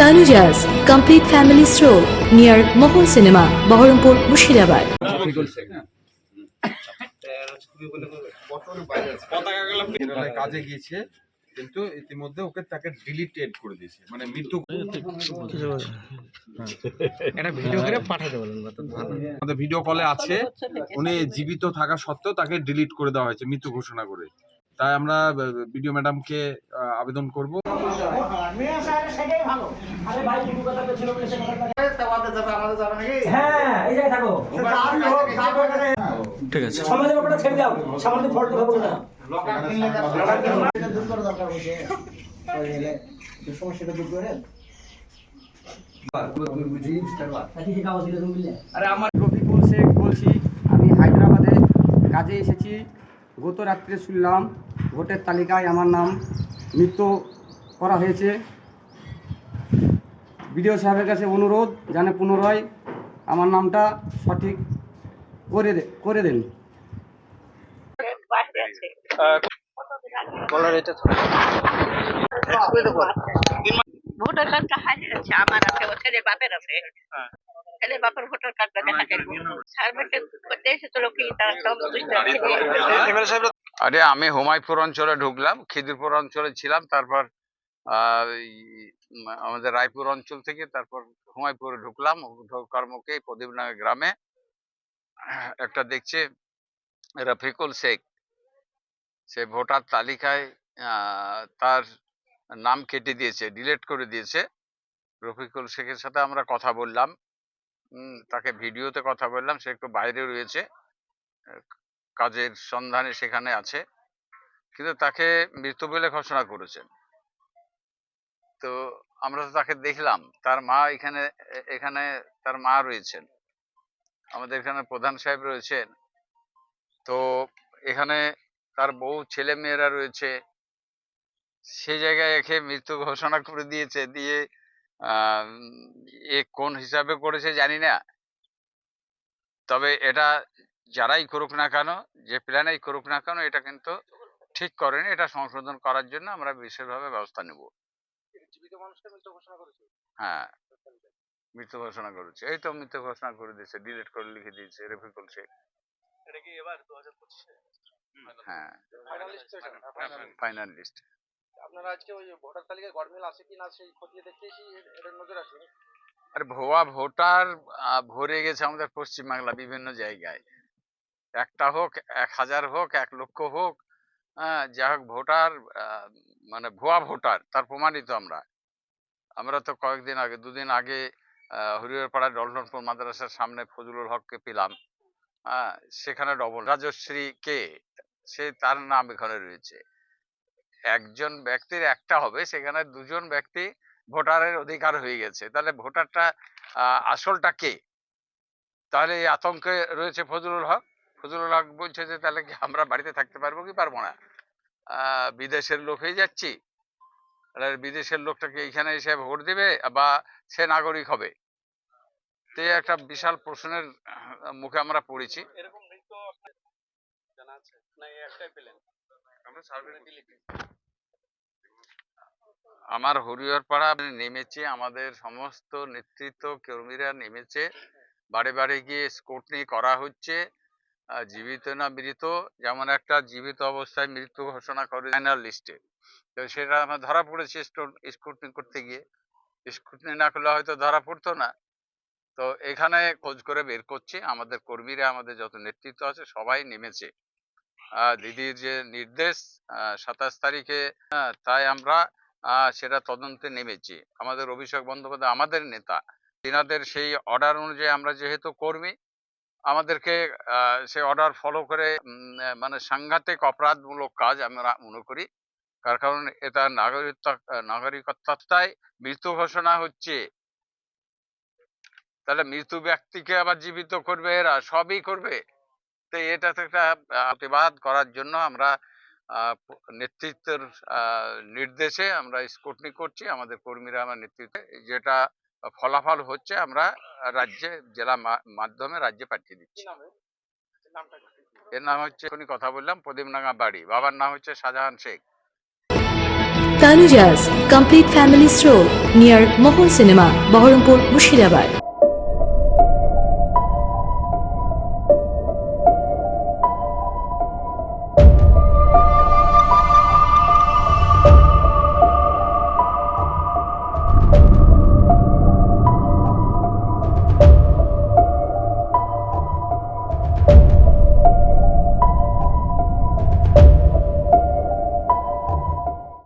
Tanuja's complete family store near Mohan cinema Baharampur Murshidabad. কাজে গিয়েছে কিন্তু ইতিমধ্যে ওকে তাকে ডিলিটেড করে দিয়েছে মানে মৃত্যু একটা ভিডিও করে পাঠাতে বলেন আমাদের ভিডিও কলে আছে উনি জীবিত থাকা সত্ত্বেও তাকে ডিলিট করে দেওয়া হয়েছে মৃত্যু ঘোষণা করে। তাই আমরা বিডিও ম্যাডামকে আবেদন করব। হ্যাঁ এই জায়গায় থাকো। ঠিক আছে। সমাজের ব্যাপারটা ছেড়ে দাও সামান্য ফল্ট না। সমস্যাটা দূর করে কি কাগজ দিলে তুমি বুঝলে আরে আমার রফিকুল শেখ বলছি আমি হায়দ্রাবাদে কাজে এসেছি গত রাত্রে শুনলাম ভোটের তালিকায় আমার নাম মৃত্যু করা হয়েছে। বিডিও সাহেবের কাছে অনুরোধ জানে পুনরায় আমার নামটা সঠিক করে দে করে দেন। ভোটার কার্ডটা হারিয়ে গেছে আমার আছে ও ছেলের বাপের আছে। ছেলের বাপের ভোটার কার্ডটা দেখা যাবে। সার্ভেতে করতে এসেছিল কি তারা সব আরে আমি হুমায়পুর অঞ্চলে ঢুকলাম খিদিরপুর অঞ্চলে ছিলাম তারপর আমাদের রায়পুর অঞ্চল থেকে তারপর হুমায়পুরে ঢুকলাম ঢোকার মুখে প্রদীপনগর গ্রামে। একটা দেখছে রফিকুল শেখ। সে ভোটার তালিকায় আহ, তার নাম কেটে দিয়েছে ডিলিট করে দিয়েছে। রফিকুল শেখের সাথে আমরা কথা বললাম। তাকে ভিডিওতে কথা বললাম, সে একটু বাইরে রয়েছে কাজের সন্ধানে সেখানে আছে, কিন্তু তাকে মৃত বলে ঘোষণা করেছেন তো আমরা তো তাকে দেখলাম, তার মা এখানে এখানে তার মা রয়েছেন, আমাদের এখানে প্রধান সাহেব রয়েছেন, তো এখানে তার বউ ছেলে মেয়েরা রয়েছে, সে জায়গায় একে মৃত্যু ঘোষণা করে দিয়েছে, দিয়ে এ কোন হিসাবে করেছে জানি না। তবে এটা যারাই করুক না কেন যে প্ল্যানেই করুক না কেন এটা কিন্তু ঠিক করেনি। এটা সংশোধন করার জন্য আমরা বিশেষভাবে ব্যবস্থা নেব। হ্যাঁ। মৃত্যু ঘোষণা করেছে। এই তো মৃত্যু ঘোষণা করে দিয়েছে ডিলিট করে লিখে দিয়েছে রেফিকুল শেখ হ্যাঁ। ফাইনাল লিস্ট আপনারা আজকে ওই ভোটার তালিকায় গরমিল আছে কি না সেই খতিয়ে দেখতে এসে এটা নজর আছে। আর ভুয়া ভোটার ভরে গেছে আমাদের পশ্চিমবাংলা বিভিন্ন জায়গায়। একটা হোক, এক হাজার হোক, এক লক্ষ হোক হ্যাঁ যা হোক ভোটার মানে ভুয়া ভোটার, তার প্রমাণিত আমরা। আমরা তো কয়েকদিন আগে, দুদিন আগে হরিহরপাড়া ডলটনপুর মাদ্রাসার সামনে ফজলুল হককে পেলাম। সেখানে ডবল রাজশ্রী কে? সে তার নাম এখানে রয়েছে। একজন ব্যক্তির একটা হবে, সেখানে দুজন ব্যক্তি ভোটারের অধিকার হয়ে গেছে। তাহলে ভোটারটা আসলটা কে? তাহলে এই আতঙ্কে রয়েছে ফজলুল হক। ফজলুল হক বলছে যে, তাহলে কি আমরা বাড়িতে থাকতে পারব কি পারব না? বিদেশের লোক হয়ে যাচ্ছি। বিদেশের লোকটাকে এইখানে এসে ভোট দেবে বা সে নাগরিক হবে? তো একটা বিশাল প্রশ্নের মুখে আমরা পড়েছি। আমরা হরিহরপাড়া নেমেছে আমাদের সমস্ত নেতৃত্ব কর্মীরা নেমেছে। বাড়ি বাড়ি গিয়ে স্কুটনি করা হচ্ছে। জীবিত না মৃত যেমন একটা জীবিত অবস্থায় মৃত্যু ঘোষণা করে ফাইনাল লিস্টে তো সেটা আমার ধরা পড়েছে স্কুটনি করতে গিয়ে। স্কুটনি না করলে হয়তো ধরা পড়তো না। তো এখানে খোঁজ করে বের করছি। আমাদের কর্মীরা আমাদের যত নেতৃত্ব আছে সবাই নেমেছে। দিদির যে নির্দেশ সাতাশ তারিখে তাই আমরা সেটা তদন্তে নেমেছি। আমাদের অভিষেক বন্দ্যোপাধ্যায় আমাদের নেতা, তিনাদের সেই অর্ডার অনুযায়ী আমরা যেহেতু কর্মী, আমাদেরকে সেই অর্ডার ফলো করে মানে সাংঘাতিক অপরাধমূলক কাজ আমরা মনে করি। তার কারণ এটা নাগরিকত্ব নাগরিকত্বতায় মৃত্যু ঘোষণা হচ্ছে। তাহলে মৃত্যু ব্যক্তিকে আবার জীবিত করবে, এরা সবই করবে। তো এটা তো একটা প্রতিবাদ করার জন্য আমরা আহ, নেতৃত্বের আহ, নির্দেশে আমরা স্কুটনি করছি। আমাদের কর্মীরা আমার নেতৃত্বে যেটা ফলাফল হচ্ছে আমরা রাজ্যে জেলা মা- মাধ্যমে রাজ্যে পাঠিয়ে দিচ্ছি। এর নাম? হচ্ছে এখনই কথা বললাম প্রদীপনাগা বাড়ি। বাবার নাম হচ্ছে Shahjahan Sheikh. Tanujas Complete family Stroll near Mohon cinema Baharampur, Mushirabad.